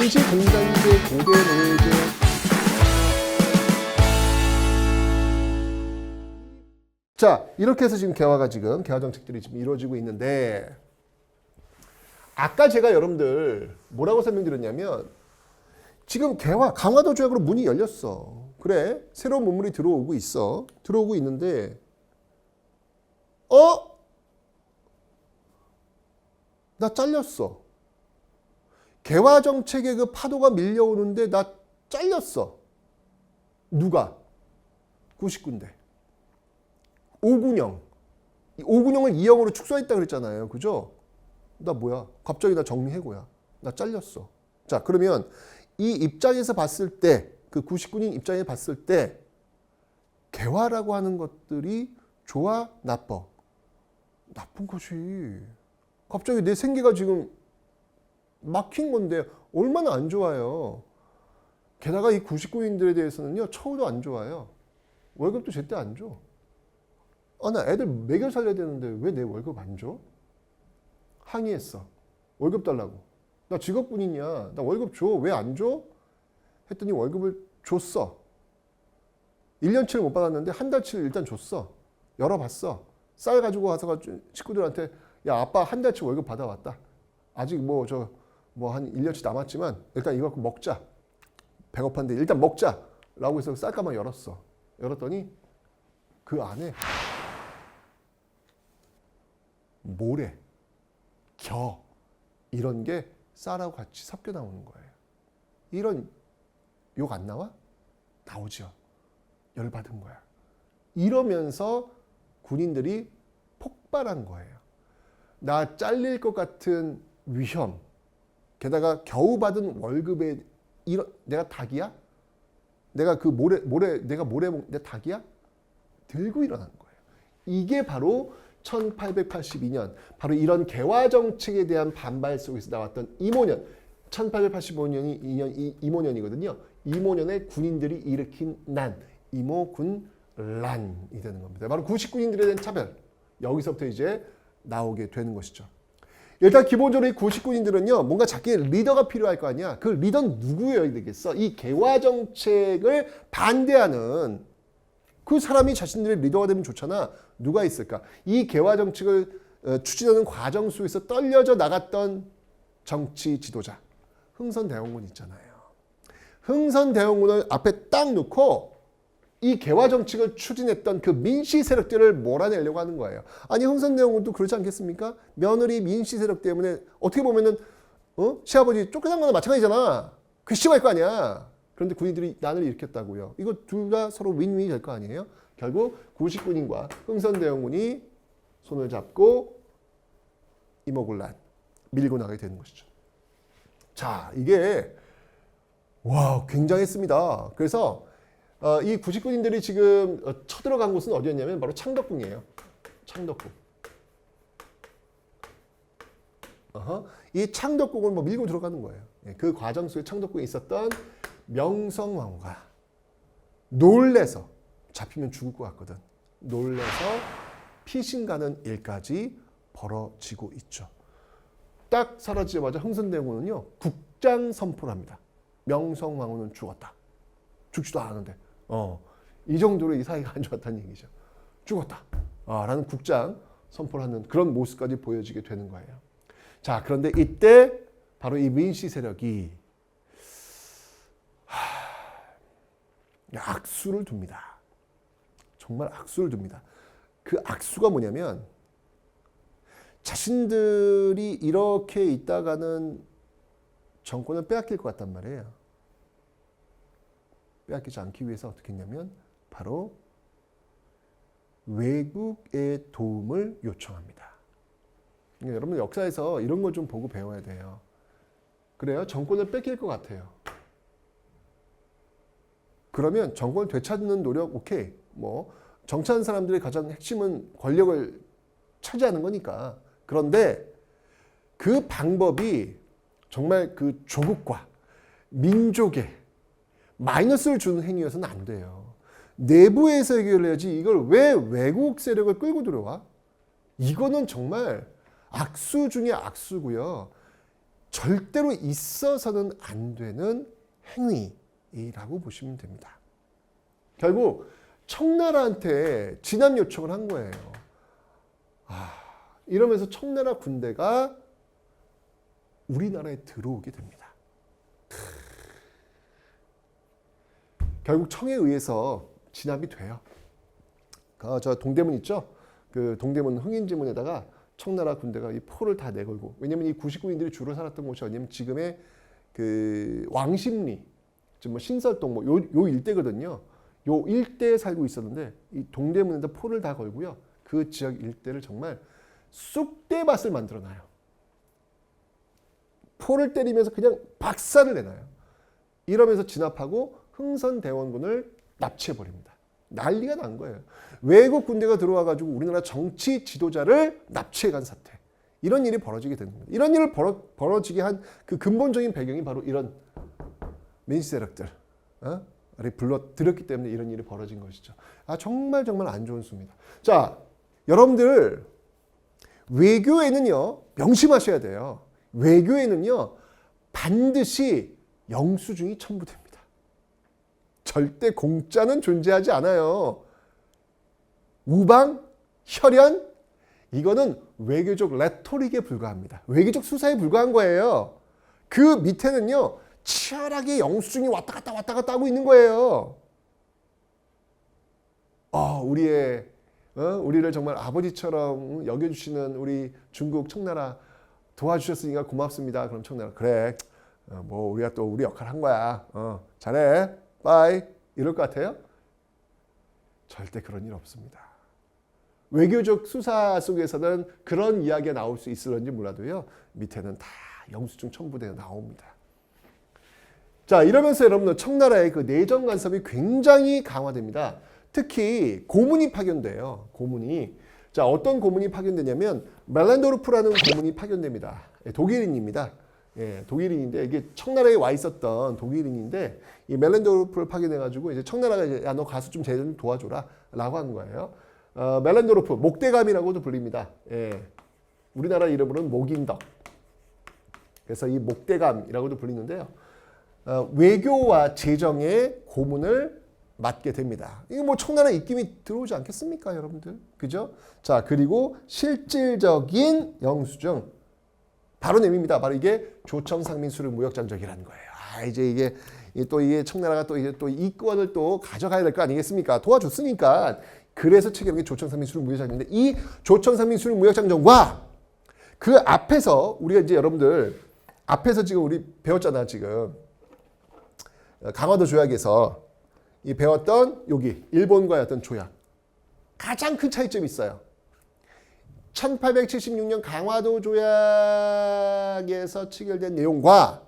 원시 공산제 고대 노예제 자 이렇게 해서 지금 개화가 지금 개화 정책들이 지금 이루어지고 있는데 아까 제가 여러분들 뭐라고 설명드렸냐면 지금 개화 강화도 조약으로 문이 열렸어. 그래 새로운 문물이 들어오고 있어. 들어오고 있는데 어? 나 잘렸어. 개화 정책의 그 파도가 밀려오는데 나 잘렸어. 누가? 99인데. 오군영. 이 오군영을 이영으로 축소했다 그랬잖아요. 그죠? 나 뭐야? 갑자기 나 정리해고야. 나 잘렸어. 자, 그러면 이 입장에서 봤을 때, 그 99인 입장에 봤을 때, 개화라고 하는 것들이 좋아, 나빠? 나쁜 것이. 갑자기 내 생계가 지금 막힌 건데 얼마나 안 좋아요. 게다가 이 99인들에 대해서는요, 처우도 안 좋아요. 월급도 제때 안 줘. 아, 나 애들 먹여 살려야 되는데 왜 내 월급 안 줘? 항의했어. 월급 달라고. 나 직업군인이야. 나 월급 줘. 왜 안 줘? 했더니 월급을 줬어. 1년치를 못 받았는데 한 달치를 일단 줬어. 열어봤어. 쌀 가지고 와서 식구들한테 야 아빠 한 달치 월급 받아왔다. 아직 뭐 저 뭐 한 1년치 남았지만 일단 이거 갖고 먹자. 배고픈데 일단 먹자. 라고 해서 쌀가방 열었어. 열었더니 그 안에 모래, 겨 이런 게 쌀하고 같이 섞여 나오는 거예요. 이런 욕 안 나와? 나오죠. 열받은 거야. 이러면서 군인들이 폭발한 거예요. 나 잘릴 것 같은 위험. 게다가 겨우 받은 월급에 이런 내가 닭이야? 내가 그 모래 모래 내가 모래 먹- 내 닭이야? 들고 일어난 거예요. 이게 바로 1882년 바로 이런 개화 정책에 대한 반발 속에서 나왔던 이모년 1885년이 2년 이, 이모년이거든요. 이모년의 군인들이 일으킨 난 이모군란이 되는 겁니다. 바로 99인들에 대한 차별 여기서부터 이제 나오게 되는 것이죠. 일단 기본적으로 이 99인들은요 뭔가 자기 리더가 필요할 거 아니야. 그 리더는 누구여야 되겠어? 이 개화 정책을 반대하는 그 사람이 자신들의 리더가 되면 좋잖아. 누가 있을까? 이 개화 정책을 어, 추진하는 과정 속에서 떨려져 나갔던 정치 지도자 흥선대원군 있잖아요. 흥선대원군을 앞에 딱 놓고 이 개화 정책을 추진했던 그 민씨 세력들을 몰아내려고 하는 거예요. 아니 흥선대원군도 그렇지 않겠습니까? 며느리 민씨 세력 때문에 어떻게 보면은 어? 시아버지 쫓겨난 거나 마찬가지잖아. 괘씸할 거 아니야. 그런데 군인들이 난을 일으켰다고요. 이거 둘 다 서로 윈윈이 될 거 아니에요? 결국 구식군인과 흥선대원군이 손을 잡고 이모군란 밀고 나가게 되는 것이죠. 자, 이게 와 굉장했습니다. 그래서 어, 이 구식군인들이 지금 어, 쳐들어간 곳은 어디였냐면 바로 창덕궁이에요. 창덕궁. 어허. 이 창덕궁을 뭐 밀고 들어가는 거예요. 예, 그 과정 속에 창덕궁에 있었던 명성황후가 놀래서 잡히면 죽을 것 같거든. 놀래서 피신가는 일까지 벌어지고 있죠. 딱 사라지자마자 흥선대원군은요 국장 선포를 합니다. 명성황후는 죽었다. 죽지도 않았는데, 어, 이 정도로 이 사이가 안 좋았다는 얘기죠. 죽었다. 아, 라는 국장 선포를 하는 그런 모습까지 보여지게 되는 거예요. 자, 그런데 이때 바로 이 민씨 세력이 하, 악수를 둡니다. 정말 악수를 둡니다. 그 악수가 뭐냐면 자신들이 이렇게 있다가는 정권을 빼앗길 것 같단 말이에요. 빼앗기지 않기 위해서 어떻게 했냐면 바로 외국의 도움을 요청합니다. 그러니까 여러분 역사에서 이런 걸 좀 보고 배워야 돼요. 그래요? 정권을 뺏길 것 같아요. 그러면 정권을 되찾는 노력 오케이. 뭐 정치하는 사람들의 가장 핵심은 권력을 차지하는 거니까. 그런데 그 방법이 정말 그 조국과 민족의 마이너스를 주는 행위여서는 안 돼요. 내부에서 해결해야지 이걸 왜 외국 세력을 끌고 들어와? 이거는 정말 악수 중에 악수고요. 절대로 있어서는 안 되는 행위라고 보시면 됩니다. 결국 청나라한테 진압 요청을 한 거예요. 아, 이러면서 청나라 군대가 우리나라에 들어오게 됩니다. 결국 청에 의해서 진압이 돼요. 그저 동대문 있죠? 그 동대문 흥인지문에다가 청나라 군대가 이 포를 다 내걸고 왜냐면 이 99인들이 주로 살았던 곳이 어디냐면 지금의 그 왕십리, 지금 뭐 신설동 뭐 요 요 일대거든요. 요 일대에 살고 있었는데 이 동대문에다 포를 다 걸고요. 그 지역 일대를 정말 쑥대밭을 만들어 놔요. 포를 때리면서 그냥 박살을 내놔요. 이러면서 진압하고 흥선 대원군을 납치해 버립니다. 난리가 난 거예요. 외국 군대가 들어와 가지고 우리나라 정치 지도자를 납치해 간 사태. 이런 일이 벌어지게 된 겁니다. 이런 일을 벌어, 벌어지게 한 그 근본적인 배경이 바로 이런 민시 세력들. 어? 를 불러들였기 때문에 이런 일이 벌어진 것이죠. 아 정말 정말 안 좋은 수입니다. 자, 여러분들 외교에는요 명심하셔야 돼요. 외교에는요 반드시 영수증이 첨부됩니다. 절대 공짜는 존재하지 않아요. 우방, 혈연 이거는 외교적 레토릭에 불과합니다. 외교적 수사에 불과한 거예요. 그 밑에는요 치열하게 영수증이 왔다 갔다 왔다 갔다 하고 있는 거예요. 어, 우리의 어? 우리를 정말 아버지처럼 여겨주시는 우리 중국 청나라 도와주셨으니까 고맙습니다. 그럼 청나라 그래 어, 뭐 우리가 또 우리 역할 한 거야. 어, 잘해. 빠이 이럴 것 같아요? 절대 그런 일 없습니다. 외교적 수사 속에서는 그런 이야기가 나올 수 있을런지 몰라도요. 밑에는 다 영수증 첨부되어 나옵니다. 자, 이러면서 여러분들 청나라의 그 내정 간섭이 굉장히 강화됩니다. 특히 고문이 파견돼요. 고문이. 자, 어떤 고문이 파견되냐면 멜란도르프라는 고문이 파견됩니다. 예, 독일인입니다. 예, 독일인인데 이게 청나라에 와 있었던 독일인인데 이 멜란도르프를 파견해 가지고 이제 청나라가 이제 야너 가서 좀 제좀 도와줘라라고 한 거예요. 어, 멜란도르프 목대감이라고도 불립니다. 예. 우리나라 이름으로는 목인덕. 그래서 이 목대감이라고도 불리는데요. 어, 외교와 재정의 고문을 맡게 됩니다. 이거 뭐 청나라 입김이 들어오지 않겠습니까, 여러분들? 그죠? 자, 그리고 실질적인 영수증 바로 내밉니다. 바로 이게 조청 상민수를 무역장적이라는 거예요. 아, 이제 이게 또 이게 청나라가 또 이제 또 이권을 또 가져가야 될 거 아니겠습니까? 도와줬으니까. 그래서 체결한 게 조청 상민수를 무역장정인데 이 조청 상민수를 무역장정과 그 앞에서 우리가 이제 여러분들 앞에서 지금 우리 배웠잖아, 지금. 강화도 조약에서 이 배웠던 여기 일본과의 어떤 조약 가장 큰 차이점이 있어요. 1876년 강화도 조약에서 체결된 내용과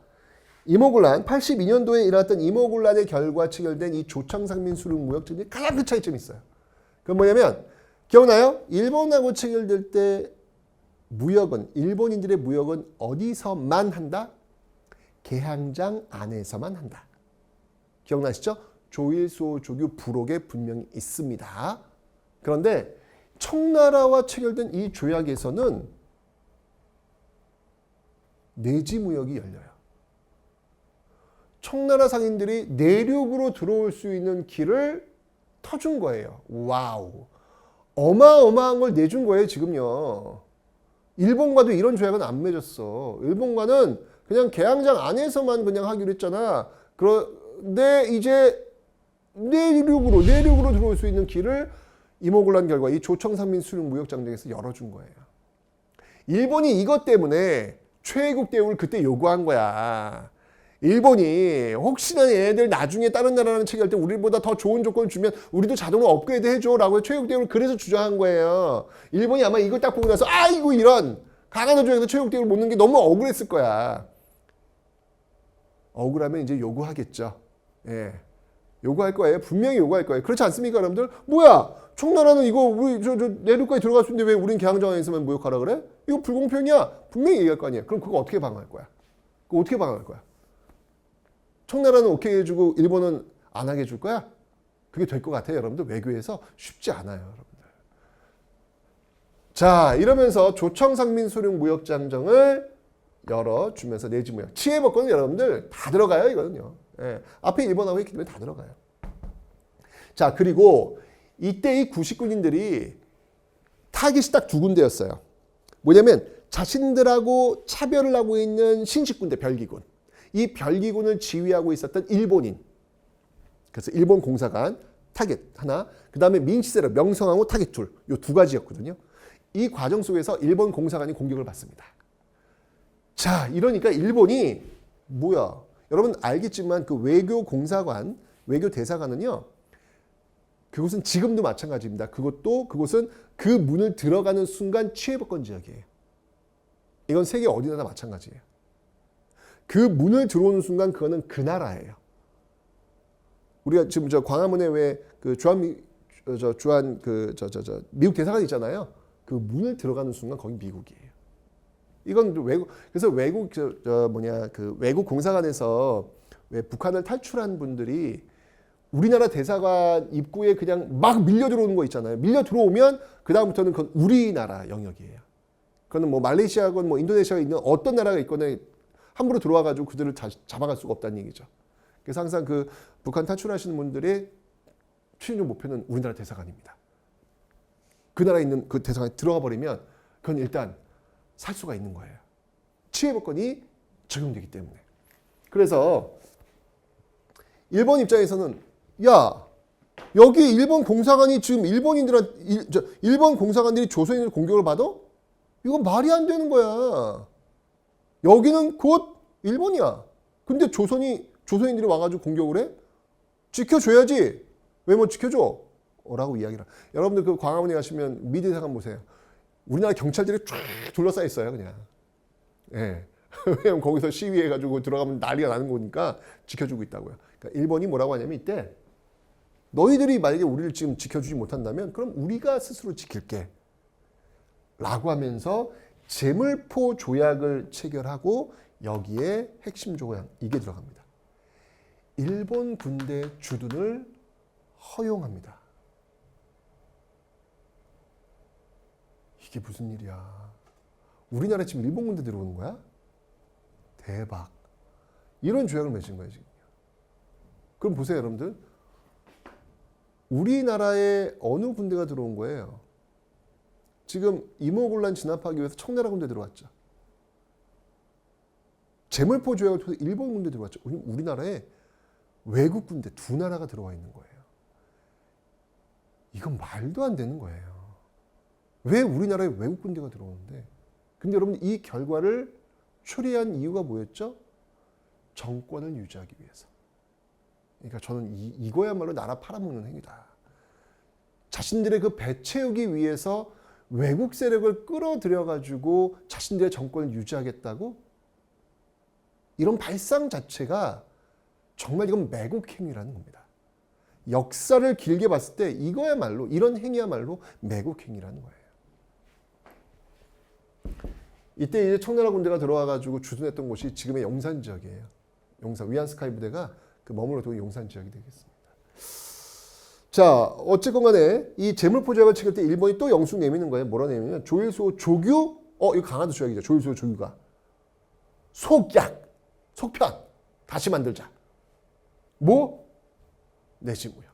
이모군란 82년도에 일어났던 이모군란의 결과 체결된 이 조청상민 수륙 무역전이 가장 큰 차이점이 있어요. 그건 뭐냐면 기억나요? 일본하고 체결될 때 무역은 일본인들의 무역은 어디서만 한다? 개항장 안에서만 한다. 기억나시죠? 조일소 조규 부록에 분명히 있습니다. 그런데 청나라와 체결된 이 조약에서는 내지 무역이 열려요. 청나라 상인들이 내륙으로 들어올 수 있는 길을 터준 거예요. 와우. 어마어마한 걸 내준 거예요, 지금요. 일본과도 이런 조약은 안 맺었어. 일본과는 그냥 개항장 안에서만 그냥 하기로 했잖아. 그런데 이제 내륙으로 내륙으로 들어올 수 있는 길을 이모군란 결과 이 조청산민 수륙 무역장정에서 열어준 거예요. 일본이 이것 때문에 최애국 대우를 그때 요구한 거야. 일본이 혹시나 얘네들 나중에 다른 나라랑 체결할 때 우리보다 더 좋은 조건을 주면 우리도 자동으로 업그레이드 해줘라고 최애국 대우를 그래서 주장한 거예요. 일본이 아마 이걸 딱 보고 나서 아이고 이런 강한 조약에서 최애국 대우를 못 넣는 게 너무 억울했을 거야. 억울하면 이제 요구하겠죠. 예. 요구할 거예요. 분명히 요구할 거예요. 그렇지 않습니까, 여러분들? 뭐야? 청나라는 이거 우리 저, 저 내륙까지 들어갈 수 있는데 왜 우린 개항정에서만 무역하라 그래? 이거 불공평이야. 분명히 얘기할 거 아니야. 그럼 그거 어떻게 방어할 거야? 그거 어떻게 방어할 거야? 청나라는 오케이 해주고 일본은 안 하게 해줄 거야? 그게 될 것 같아요, 여러분들. 외교에서 쉽지 않아요, 여러분들. 자, 이러면서 조청상민소령 무역장정을 열어주면서 내지무역. 치해법권은 여러분들 다 들어가요, 이거는요. 예, 앞에 1번하고 했기 때문에 다 들어가요. 자, 그리고 이때 이 구식군인들이 타깃이 딱 두 군데였어요. 뭐냐면 자신들하고 차별을 하고 있는 신식군대 별기군. 이 별기군을 지휘하고 있었던 일본인. 그래서 일본 공사관 타겟 하나, 그 다음에 민시세력 명성황후 타겟 둘. 요 두 가지였거든요. 이 과정 속에서 일본 공사관이 공격을 받습니다. 자, 이러니까 일본이 뭐야? 여러분 알겠지만 그 외교 공사관, 외교 대사관은요. 그곳은 지금도 마찬가지입니다. 그것도 그곳은 그 문을 들어가는 순간 취해법권 지역이에요. 이건 세계 어디나 다 마찬가지예요. 그 문을 들어오는 순간 그거는 그 나라예요. 우리가 지금 저 광화문에 왜 그 주한 미, 저 주한 그 저 저 저 미국 대사관 있잖아요. 그 문을 들어가는 순간 거기 미국이에요. 이건 외국 그래서 외국 저, 저 뭐냐 그 외국 공사관에서 왜 북한을 탈출한 분들이 우리나라 대사관 입구에 그냥 막 밀려 들어오는 거 있잖아요. 밀려 들어오면 그 다음부터는 그건 우리나라 영역이에요. 그거는 뭐 말레이시아건 뭐 인도네시아가 있는 어떤 나라가 있거나 함부로 들어와 가지고 그들을 자- 잡아갈 수가 없다는 얘기죠. 그래서 항상 그 북한 탈출하시는 분들의 최종 목표는 우리나라 대사관입니다. 그 나라에 있는 그 대사관에 들어가 버리면 그건 일단 살 수가 있는 거예요. 치해법권이 적용되기 때문에. 그래서 일본 입장에서는 야 여기 일본 공사관이 지금 일본인들한 일, 저, 일본 공사관들이 조선인들 공격을 받아? 이거 말이 안 되는 거야. 여기는 곧 일본이야. 근데 조선이 조선인들이 와가지고 공격을 해? 지켜줘야지. 왜못 지켜줘? 라고 이야기를. 여러분들 그 광화문에 가시면 미대사관 보세요. 우리나라 경찰들이 쫙 둘러싸여 있어요, 그냥. 예. 왜냐면 거기서 시위해가지고 들어가면 난리가 나는 거니까 지켜주고 있다고요. 그러니까 일본이 뭐라고 하냐면 이때 너희들이 만약에 우리를 지금 지켜주지 못한다면 그럼 우리가 스스로 지킬게. 라고 하면서 제물포 조약을 체결하고 여기에 핵심 조약 이게 들어갑니다. 일본 군대 주둔을 허용합니다. 이게 무슨 일이야? 우리나라 지금 일본 군대 들어오는 거야? 대박. 이런 조약을 맺은 거예요, 지금. 그럼 보세요, 여러분들. 우리나라에 어느 군대가 들어온 거예요? 지금 이모군란 진압하기 위해서 청나라 군대 들어왔죠. 제물포 조약을 통해서 일본 군대 들어왔죠. 우리- 우리나라에 외국 군대 두 나라가 들어와 있는 거예요. 이건 말도 안 되는 거예요. 왜 우리나라에 외국 군대가 들어오는데? 근데 여러분 이 결과를 초래한 이유가 뭐였죠? 정권을 유지하기 위해서. 그러니까 저는 이, 이거야말로 나라 팔아먹는 행위다. 자신들의 그 배 채우기 위해서 외국 세력을 끌어들여 가지고 자신들의 정권을 유지하겠다고 이런 발상 자체가 정말 이건 매국 행위라는 겁니다. 역사를 길게 봤을 때 이거야말로 이런 행위야말로 매국 행위라는 거예요. 이때 이제 청나라 군대가 들어와 가지고 주둔했던 곳이 지금의 용산 지역이에요. 용산 위안스카이 부대가 그 머물러도 용산 지역이 되겠습니다. 자, 어쨌건 간에 이 재물포 조약을 체결 때 일본이 또 영숙 내미는 거예요. 뭐라 내미냐면 조일수 조규 어, 이거 강화도 조약이죠. 조일수 조규가 속약, 속편 다시 만들자. 뭐? 내지무역.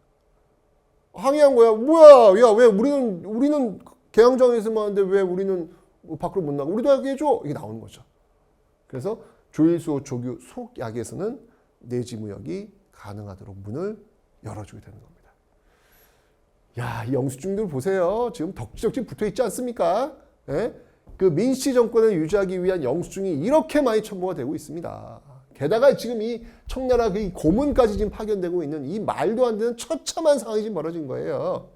항의한 거야. 뭐야? 야, 왜 우리는 우리는 개항장에서만 하는데 왜 우리는 밖으로 못 나가? 우리도 하게 해줘. 이게 나오는 거죠. 그래서 조일수 조규 속약에서는 내지무역이 가능하도록 문을 열어주게 되는 겁니다. 야, 이 영수증들 보세요. 지금 덕지덕지 붙어 있지 않습니까? 예? 그 민씨 정권을 유지하기 위한 영수증이 이렇게 많이 첨부가 되고 있습니다. 게다가 지금 이 청나라 그 고문까지 지금 파견되고 있는 이 말도 안 되는 처참한 상황이 지금 벌어진 거예요.